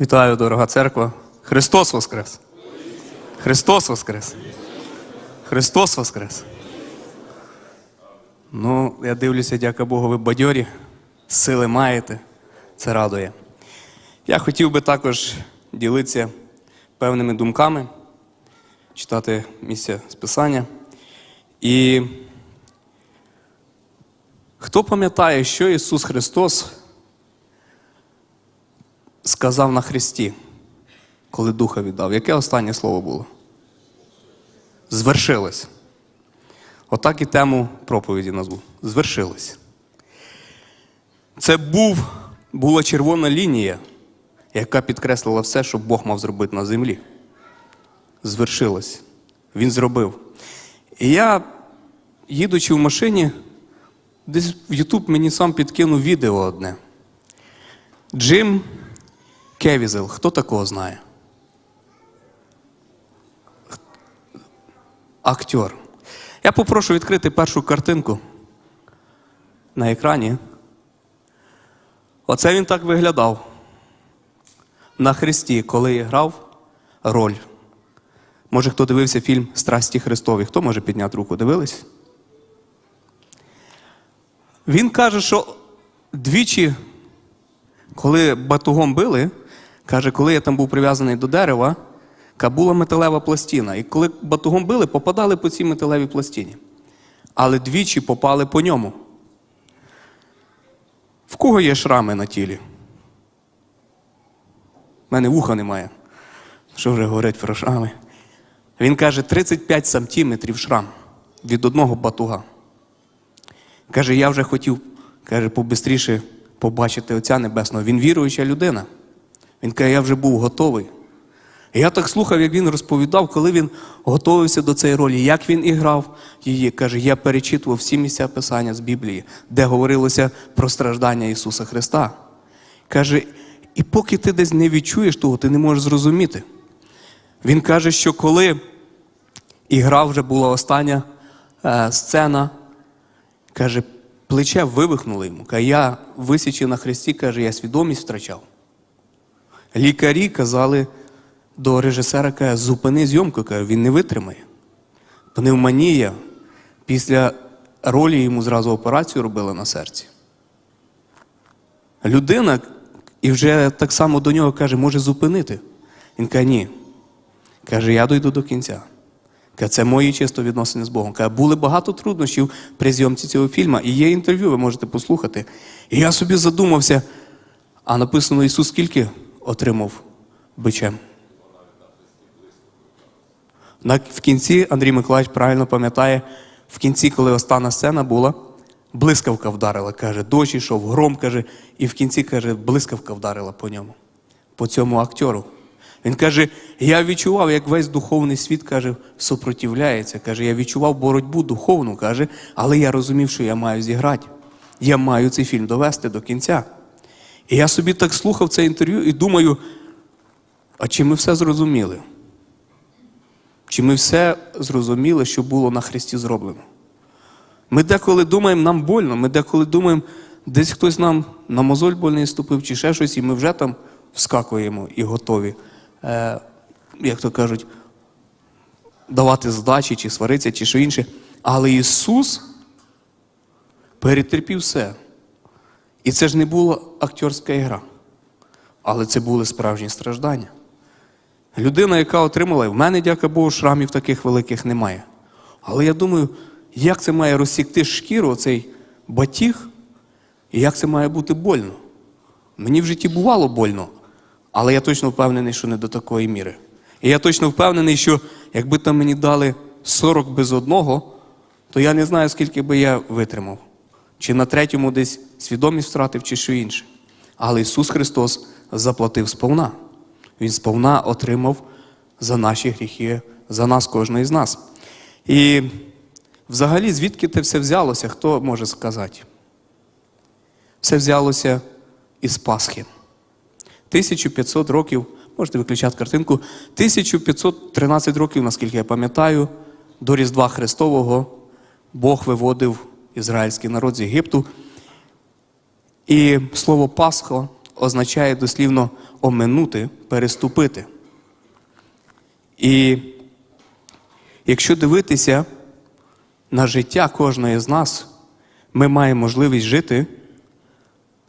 Вітаю, дорога церква. Христос Воскрес! Христос Воскрес! Христос Воскрес! Ну, я дивлюся, дяка Богу, ви бадьорі, сили маєте. Це радує. Я хотів би також ділитися певними думками, читати місця списання. І хто пам'ятає, що Ісус Христос сказав на Христі, коли Духа віддав? Яке останнє слово було? Звершилось. Отак і тему проповіді назву. Звершилось. Це був, була червона лінія, яка підкреслила все, що Бог мав зробити на землі. Звершилось. Він зробив. І я, їдучи в машині, десь в Ютуб мені сам підкинув відео одне. Джим Кевізел. Хто такого знає? Актер. Я попрошу відкрити першу картинку на екрані. Оце він так виглядав на Христі, коли грав роль. Може, хто дивився фільм Страсті Христові? Хто може підняти руку? Дивились? Він каже, що двічі, коли батугом били, каже, коли я там був прив'язаний до дерева, ка була металева пластина. І коли батугом били, попадали по цій металевій пластині. Але двічі попали по ньому. В кого є шрами на тілі? У мене вуха немає. Що вже говорить про шрами? Він каже, 35 сантиметрів шрам від одного батуга. Каже, я вже хотів, каже, побистріше побачити Отця Небесного. Він віруюча людина. Він каже, я вже був готовий. Я так слухав, як він розповідав, коли він готувався до цієї ролі, як він іграв її. Каже, я перечитував всі місця Писання з Біблії, де говорилося про страждання Ісуса Христа. Каже, і поки ти десь не відчуєш того, ти не можеш зрозуміти. Він каже, що коли ігра вже була остання е, сцена, каже, плече вивихнуло йому. Каже, я висічи на хресті, каже, я свідомість втрачав. Лікарі казали до режисера, каже, зупини зйомку, каже, він не витримає. Пневмонія. Після ролі йому зразу операцію робили на серці. Людина, і вже так само до нього каже, може зупинити. Він каже, ні. Каже, я дойду до кінця. Каже, це мої чисто відносини з Богом. Каже, були багато труднощів при зйомці цього фільму, і є інтерв'ю, ви можете послухати. І я собі задумався, а написано Ісус скільки отримав бичем? На, в кінці Андрій Миколаївич правильно пам'ятає, в кінці, коли остання сцена була, блискавка вдарила, каже, дощ ішов, гром каже, і в кінці каже, блискавка вдарила по ньому, по цьому актеру. Він каже: я відчував, як весь духовний світ каже, супротивляється. Каже, я відчував боротьбу духовну, каже, але я розумів, що я маю зіграти. Я маю цей фільм довести до кінця. І я собі так слухав це інтерв'ю і думаю, а чи ми все зрозуміли? Чи ми все зрозуміли, що було на Христі зроблено? Ми деколи думаємо, нам больно, ми деколи думаємо, десь хтось нам на мозоль больний ступив, чи ще щось, і ми вже там вскакуємо і готові, е, як то кажуть, давати здачі, чи сваритися, чи що інше. Але Ісус перетерпів все. І це ж не була актерська ігра, але це були справжні страждання. Людина, яка отримала, в мене, дяка Богу, шрамів таких великих немає. Але я думаю, як це має розсікти шкіру, оцей батіг, і як це має бути больно. Мені в житті бувало больно, але я точно впевнений, що не до такої міри. І я точно впевнений, що якби там мені дали 40 без одного, то я не знаю, скільки би я витримав. Чи на третьому десь свідомість втратив, чи що інше. Але Ісус Христос заплатив сповна. Він сповна отримав за наші гріхи, за нас, кожного із нас. І взагалі, звідки це все взялося, хто може сказати? Все взялося із Пасхи. 1500 років, можете виключати картинку, 1513 років, наскільки я пам'ятаю, до Різдва Христового Бог виводив ізраїльський народ з Єгипту. І слово Пасха означає дослівно оминути, переступити. І якщо дивитися на життя кожної з нас, ми маємо можливість жити,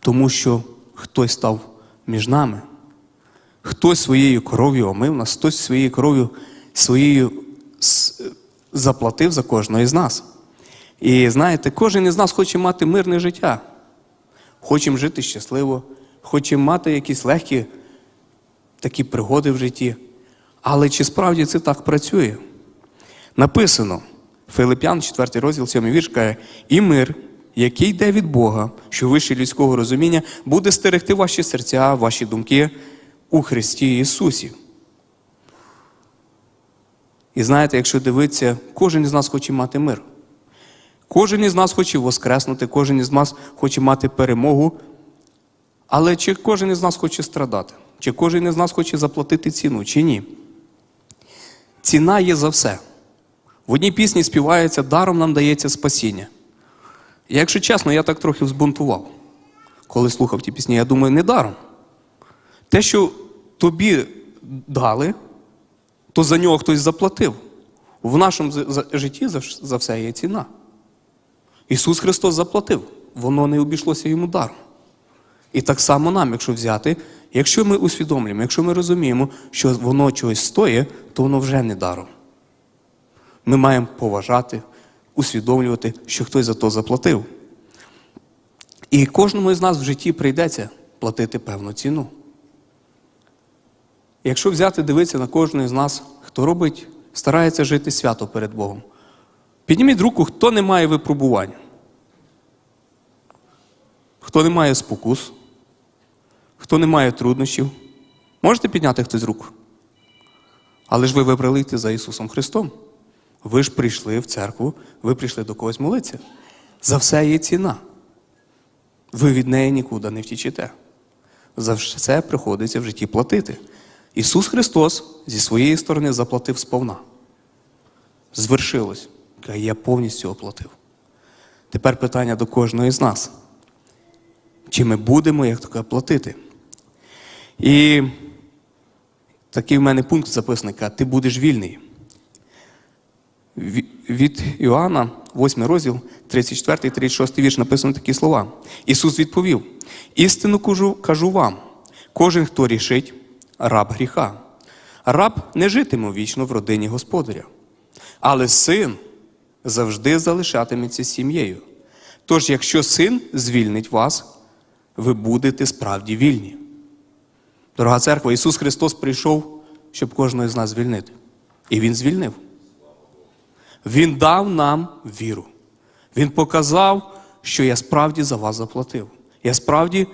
тому що хтось став між нами. Хтось своєю кров'ю омив нас, хтось своєю кров'ю своєю заплатив за кожного із нас. І знаєте, кожен із нас хоче мати мирне життя. Хочемо жити щасливо, хочемо мати якісь легкі такі пригоди в житті. Але чи справді це так працює? Написано, Филип'ян, 4 розділ, 7 вірш каже, і мир, який йде від Бога, що вище людського розуміння, буде стерегти ваші серця, ваші думки у Христі Ісусі. І знаєте, якщо дивитися, кожен із нас хоче мати мир. Кожен із нас хоче воскреснути, кожен із нас хоче мати перемогу. Але чи кожен із нас хоче страдати? Чи кожен із нас хоче заплатити ціну, чи ні? Ціна є за все. В одній пісні співається даром нам дається спасіння. Якщо чесно, я так трохи взбунтував, коли слухав ті пісні. Я думаю, не даром. Те, що тобі дали, то за нього хтось заплатив. В нашому житті за все є ціна. Ісус Христос заплатив, воно не обійшлося йому даром. І так само нам, якщо взяти, якщо ми усвідомлюємо, якщо ми розуміємо, що воно чогось стоїть, то воно вже не даром. Ми маємо поважати, усвідомлювати, що хтось за то заплатив. І кожному із нас в житті прийдеться платити певну ціну. Якщо взяти, дивитися на кожного з нас, хто робить, старається жити свято перед Богом. Підніміть руку, хто не має випробувань, хто не має спокус, хто не має труднощів. Можете підняти хтось руку? Але ж ви вибрали йти за Ісусом Христом. Ви ж прийшли в церкву, ви прийшли до когось молитися. За все є ціна. Ви від неї нікуди не втічете. За все приходиться в житті платити. Ісус Христос зі своєї сторони заплатив сповна. Звершилось. Я повністю оплатив. Тепер питання до кожного з нас. Чи ми будемо, як таке, платити? І такий в мене пункт записаний, каже, ти будеш вільний. Від Іоанна, 8 розділ, 34, 36 вірш написано такі слова. Ісус відповів: істину кажу, кажу вам, кожен, хто рішить, раб гріха. Раб не житиме вічно в родині господаря, але син завжди залишатиметься сім'єю. Тож, якщо син звільнить вас, ви будете справді вільні. Дорога церква, Ісус Христос прийшов, щоб кожного з нас звільнити. І Він звільнив. Він дав нам віру. Він показав, що я справді за вас заплатив. Я справді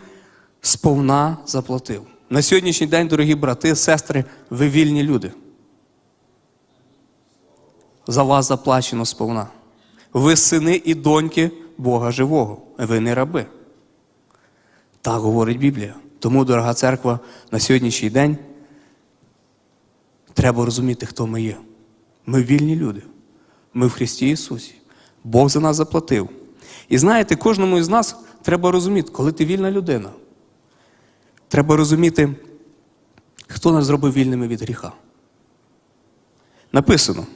сповна заплатив. На сьогоднішній день, дорогі брати, сестри, ви вільні люди. За вас заплачено сповна. Ви сини і доньки Бога живого. Ви не раби. Так говорить Біблія. Тому, дорога церква, на сьогоднішній день треба розуміти, хто ми є. Ми вільні люди. Ми в Христі Ісусі. Бог за нас заплатив. І знаєте, кожному із нас треба розуміти, коли ти вільна людина. Треба розуміти, хто нас зробив вільними від гріха. Написано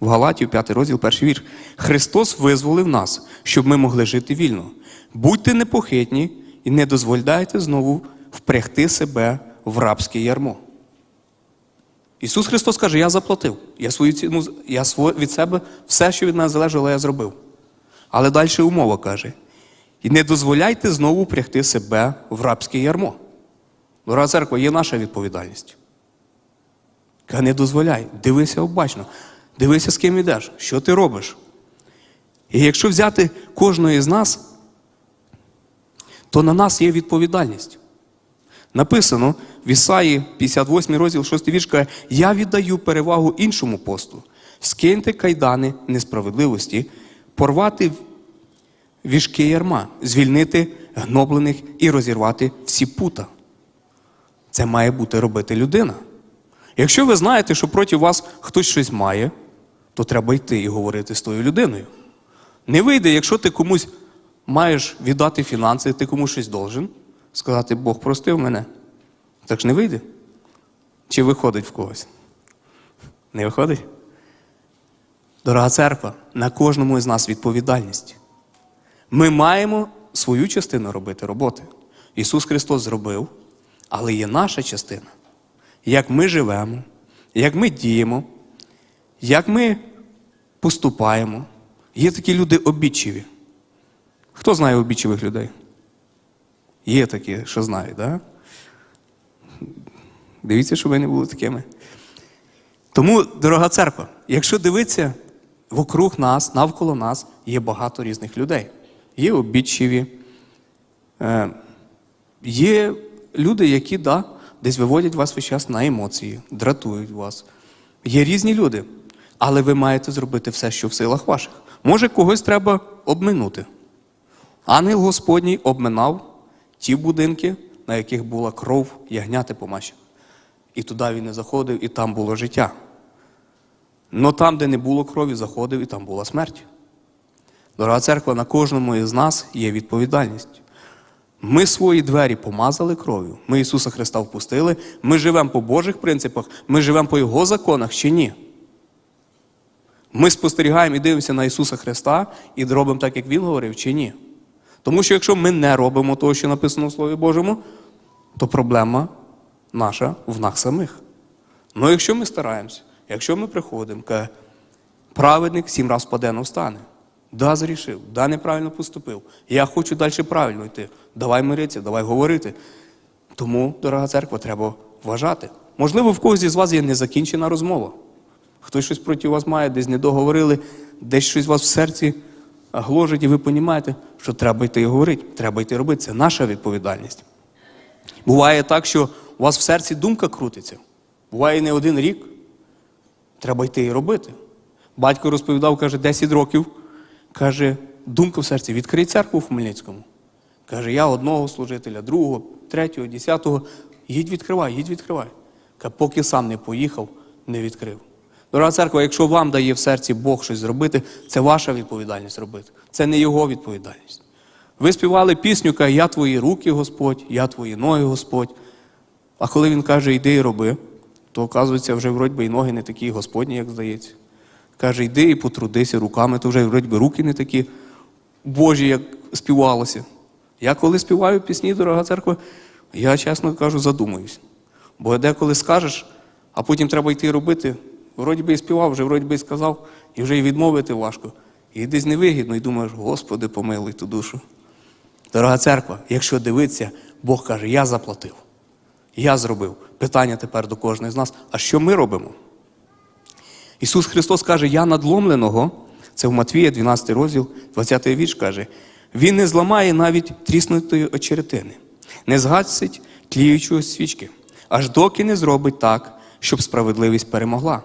в Галатів, 5 розділ, перший вірш. Христос визволив нас, щоб ми могли жити вільно. Будьте непохитні і не дозволяйте знову впрягти себе в рабське ярмо. Ісус Христос каже, я заплатив. Я свою ціну, я від себе все, що від мене залежало, я зробив. Але далі умова каже: і не дозволяйте знову впрягти себе в рабське ярмо. Дорога церква, є наша відповідальність. Каже, не дозволяй, дивися обачно, дивися, з ким йдеш, що ти робиш. І якщо взяти кожного із нас, то на нас є відповідальність. Написано в Ісаї 58 розділ 6 вірш каже, я віддаю перевагу іншому посту, скиньте кайдани несправедливості, порвати віжки ярма, звільнити гноблених і розірвати всі пута. Це має бути робити людина. Якщо ви знаєте, що проти вас хтось щось має, то треба йти і говорити з тою людиною. Не вийде, якщо ти комусь маєш віддати фінанси, ти комусь щось должен, сказати, Бог простив мене. Так ж не вийде? Чи виходить в когось? Не виходить? Дорога церква, на кожному із нас відповідальність. Ми маємо свою частину робити роботи. Ісус Христос зробив, але є наша частина. Як ми живемо, як ми діємо, як ми поступаємо. Є такі люди обідчиві. Хто знає обідчивих людей? Є такі, що знають? Да? Дивіться, щоб ви не були такими. Тому, дорога церква, якщо дивитися, вокруг нас, навколо нас є багато різних людей. Є обідчиві, е, є люди, які да, десь виводять вас весь час на емоції, дратують вас. Є різні люди, але ви маєте зробити все, що в силах ваших. Може, когось треба обминути. Ангел Господній обминав ті будинки, на яких була кров ягняти помащена. І туди він не заходив, і там було життя. Но там, де не було крові, заходив, і там була смерть. Дорога церква, на кожному із нас є відповідальність. Ми свої двері помазали кров'ю, ми Ісуса Христа впустили, ми живемо по Божих принципах, ми живемо по Його законах чи ні. Ми спостерігаємо і дивимося на Ісуса Христа і робимо так, як Він говорив, чи ні. Тому що якщо ми не робимо того, що написано в Слові Божому, то проблема наша в нас самих. Ну якщо ми стараємося, якщо ми приходимо, каже, праведник сім раз паде, но встане. Да, зрішив, да, неправильно поступив. Я хочу далі правильно йти. Давай миритися, давай говорити. Тому, дорога церква, треба вважати. Можливо, в когось із вас є незакінчена розмова. Хтось щось проти вас має, десь не договорили, десь щось у вас в серці гложить, і ви розумієте, що треба йти і говорити, треба йти робити. Це наша відповідальність. Буває так, що у вас в серці думка крутиться. Буває не один рік. Треба йти і робити. Батько розповідав, каже, 10 років. Каже, думка в серці, відкрий церкву в Хмельницькому. Каже, я одного служителя, другого, третього, десятого. Їдь відкривай, їдь відкривай. Каже, поки сам не поїхав, не відкрив. Дорога церква, якщо вам дає в серці Бог щось зробити, це ваша відповідальність робити. Це не його відповідальність. Ви співали пісню, каже, я твої руки, Господь, я твої ноги, Господь. А коли він каже, йди і роби, то оказується, вже вроді і ноги не такі Господні, як здається. Каже, йди і потрудися руками, то вже вроді би руки не такі Божі, як співалося. Я коли співаю пісні, дорога церква, я чесно кажу, задумуюсь. Бо деколи скажеш, а потім треба йти робити, вроді би і співав, вже вроді би і сказав, і вже і відмовити важко. І десь невигідно, і думаєш, Господи, помилуй ту душу. Дорога церква, якщо дивитися, Бог каже, я заплатив. Я зробив. Питання тепер до кожного з нас: а що ми робимо? Ісус Христос каже, я надломленого, це в Матвія, 12 розділ, 20 вірш каже, Він не зламає навіть тріснутої очеретини, не згасить тліючої свічки, аж доки не зробить так, щоб справедливість перемогла.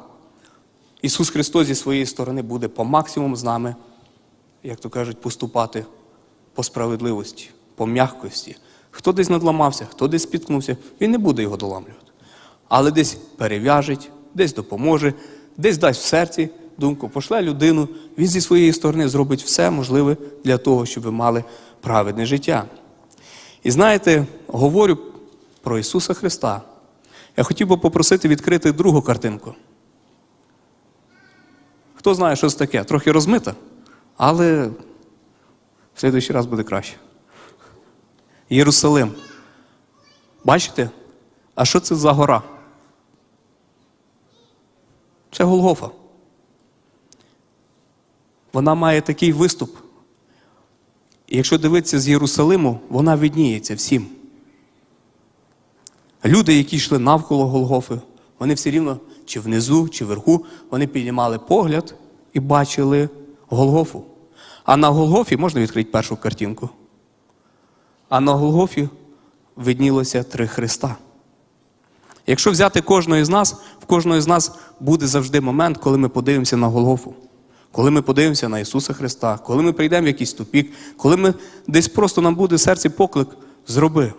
Ісус Христос зі своєї сторони буде по максимуму з нами, як то кажуть, поступати по справедливості, по м'якості. Хто десь надламався, хто десь спіткнувся, він не буде його доламлювати. Але десь перев'яжить, десь допоможе, десь дасть в серці думку, пошле людину, він зі своєї сторони зробить все можливе для того, щоб ви мали праведне життя. І знаєте, говорю про Ісуса Христа. Я хотів би попросити відкрити другу картинку. Хто знає, що це таке? Трохи розмита, але в следующий раз буде краще. Єрусалим. Бачите? А що це за гора? Це Голгофа. Вона має такий виступ. Якщо дивитися з Єрусалиму, вона відніється всім. Люди, які йшли навколо Голгофи, вони все рівно, чи внизу, чи вверху, вони піднімали погляд і бачили Голгофу. А на Голгофі можна відкрити першу картинку. А на Голгофі виднілося три Христа. Якщо взяти кожного з нас, в кожного з нас буде завжди момент, коли ми подивимося на Голгофу, коли ми подивимося на Ісуса Христа, коли ми прийдемо в якийсь тупік, коли ми десь просто нам буде в серці поклик, зроби,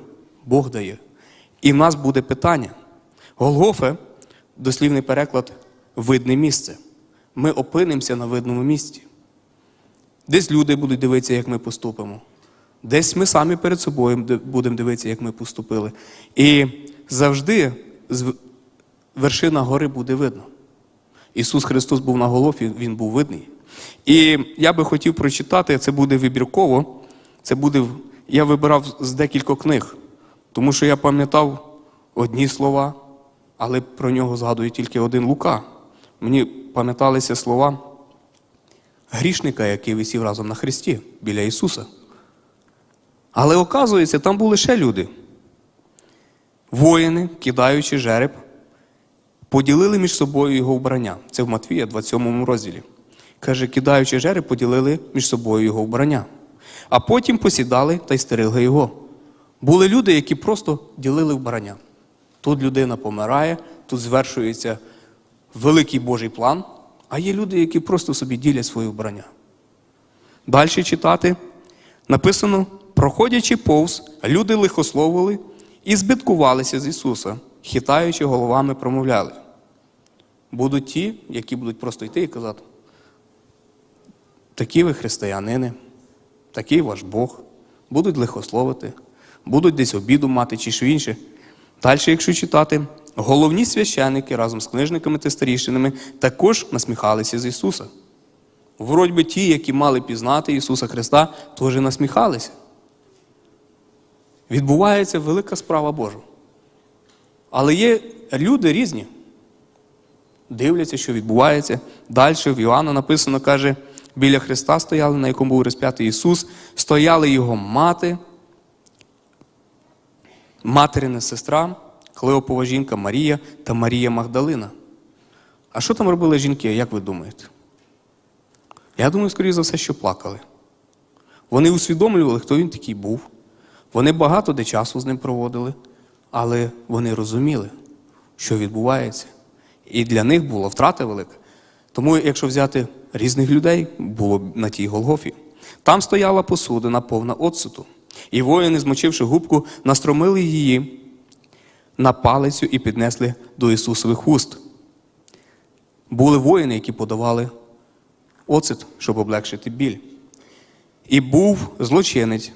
Бог дає. І в нас буде питання. Голгофе, дослівний переклад, видне місце. Ми опинимося на видному місці. Десь люди будуть дивитися, як ми поступимо. Десь ми самі перед собою будемо дивитися, як ми поступили. І завжди вершина гори буде видно. Ісус Христос був на голові, Він був видний. І я би хотів прочитати, це буде вибірково. Це буде, я вибирав з декількох книг, тому що я пам'ятав одні слова, але про нього згадує тільки один Лука. Мені пам'яталися слова грішника, який висів разом на хресті біля Ісуса. Але оказується, там були ще люди. Воїни, кидаючи жереб, поділили між собою його вбрання. Це в Матвія, 27 розділі. Каже, кидаючи жереб, поділили між собою його вбрання. А потім посідали та й стерегли його. Були люди, які просто ділили вбрання. Тут людина помирає, тут звершується великий Божий план, а є люди, які просто собі ділять своє вбрання. Далі читати написано: проходячи повз, люди лихословили і збиткувалися з Ісуса, хитаючи головами, промовляли. Будуть ті, які будуть просто йти і казати: такі ви християнини, такий ваш Бог, будуть лихословити, будуть десь обіду мати чи що інше. Далі, якщо читати, головні священники разом з книжниками та старішинами також насміхалися з Ісуса. Вроді би ті, які мали пізнати Ісуса Христа, теж насміхалися. Відбувається велика справа Божа. Але є люди різні. Дивляться, що відбувається. Далі в Іоанна написано, каже, біля Христа стояли, на якому був розп'ятий Ісус, стояли його мати, материна сестра, Клеопова жінка Марія та Марія Магдалина. А що там робили жінки, як ви думаєте? Я думаю, скоріше за все, що плакали. Вони усвідомлювали, хто він такий був. Вони багато де часу з ним проводили, але вони розуміли, що відбувається. І для них була втрата велика. Тому, якщо взяти різних людей, було на тій Голгофі. Там стояла посудина повна оцету. І воїни, змочивши губку, настромили її на палицю і піднесли до Ісусових уст. Були воїни, які подавали оцет, щоб облегшити біль. І був злочинець,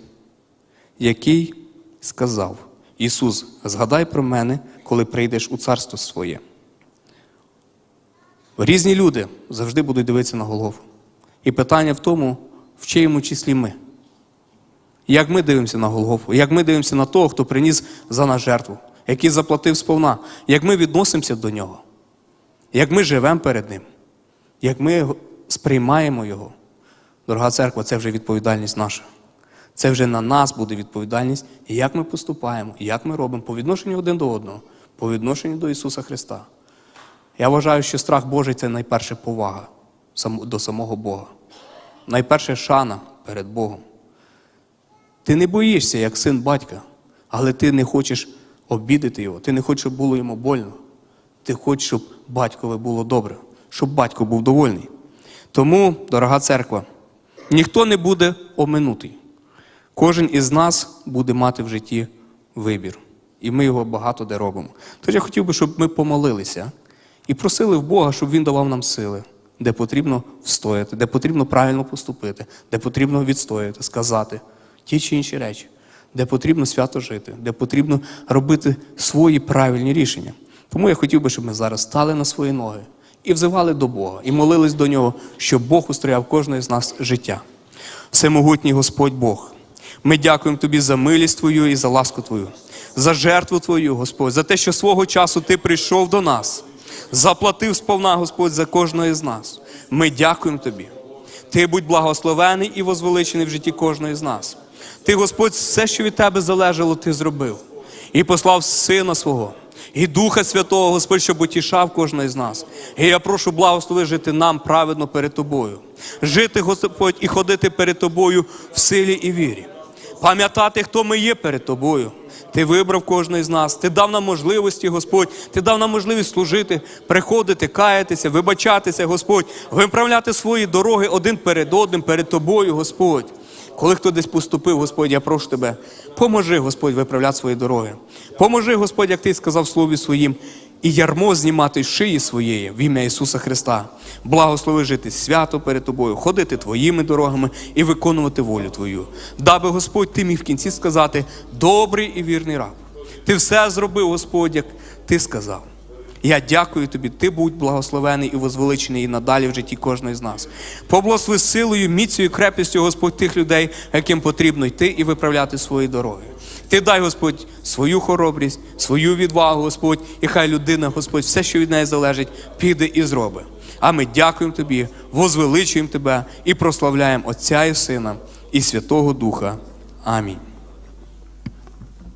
який сказав: Ісус, згадай про мене, коли прийдеш у царство своє. Різні люди завжди будуть дивитися на голову. І питання в тому, в чиєму числі ми. Як ми дивимося на Голгофу, як ми дивимося на того, хто приніс за нас жертву, який заплатив сповна, як ми відносимося до нього, як ми живемо перед Ним, як ми сприймаємо Його. Дорога церква, це вже відповідальність наша. Це вже на нас буде відповідальність, як ми поступаємо, як ми робимо по відношенню один до одного, по відношенню до Ісуса Христа. Я вважаю, що страх Божий це найперше повага до самого Бога. Найперше шана перед Богом. Ти не боїшся, як син батька, але ти не хочеш обідати його, ти не хочеш, щоб було йому больно. Ти хочеш, щоб батькове було добре, щоб батько був довольний. Тому, дорога церква, ніхто не буде оминутий. Кожен із нас буде мати в житті вибір. І ми його багато де робимо. Тож я хотів би, щоб ми помолилися і просили в Бога, щоб Він давав нам сили, де потрібно встояти, де потрібно правильно поступити, де потрібно відстояти, сказати ті чи інші речі, де потрібно свято жити, де потрібно робити свої правильні рішення. Тому я хотів би, щоб ми зараз стали на свої ноги і взивали до Бога, і молились до Нього, щоб Бог устрояв кожного з нас життя. Всемогутній Господь Бог. Ми дякуємо Тобі за милість Твою і за ласку Твою, за жертву Твою, Господь, за те, що свого часу Ти прийшов до нас, заплатив сповна, Господь, за кожного з нас. Ми дякуємо Тобі. Ти будь благословений і возвеличений в житті кожного з нас. Ти, Господь, все, що від Тебе залежало, Ти зробив. І послав Сина свого, і Духа Святого, Господь, щоб утішав кожного з нас. І я прошу благослови жити нам праведно перед Тобою. Жити, Господь, і ходити перед Тобою в силі і вірі. Пам'ятати, хто ми є перед Тобою. Ти вибрав кожного з нас, ти дав нам можливості, Господь, ти дав нам можливість служити, приходити, каятися, вибачатися, Господь, виправляти свої дороги один перед одним, перед Тобою, Господь. Коли хто десь поступив, Господь, я прошу тебе, поможи, Господь, виправляти свої дороги. Поможи, Господь, як ти сказав слові своїм, і ярмо знімати з шиї своєї в ім'я Ісуса Христа. Благослови жити свято перед тобою, ходити твоїми дорогами і виконувати волю Твою. Даби Господь ти міг в кінці сказати: добрий і вірний раб. Ти все зробив, Господь, як ти сказав. Я дякую тобі, ти будь благословений і возвеличений і надалі в житті кожного з нас. Поблагослови силою, міцю і крепістю, Господь, тих людей, яким потрібно йти і виправляти свої дороги. Ти дай, Господь, свою хоробрість, свою відвагу, Господь, і хай людина, Господь, все, що від неї залежить, піде і зробить. А ми дякуємо тобі, возвеличуємо тебе і прославляємо Отця і Сина і Святого Духа. Амінь.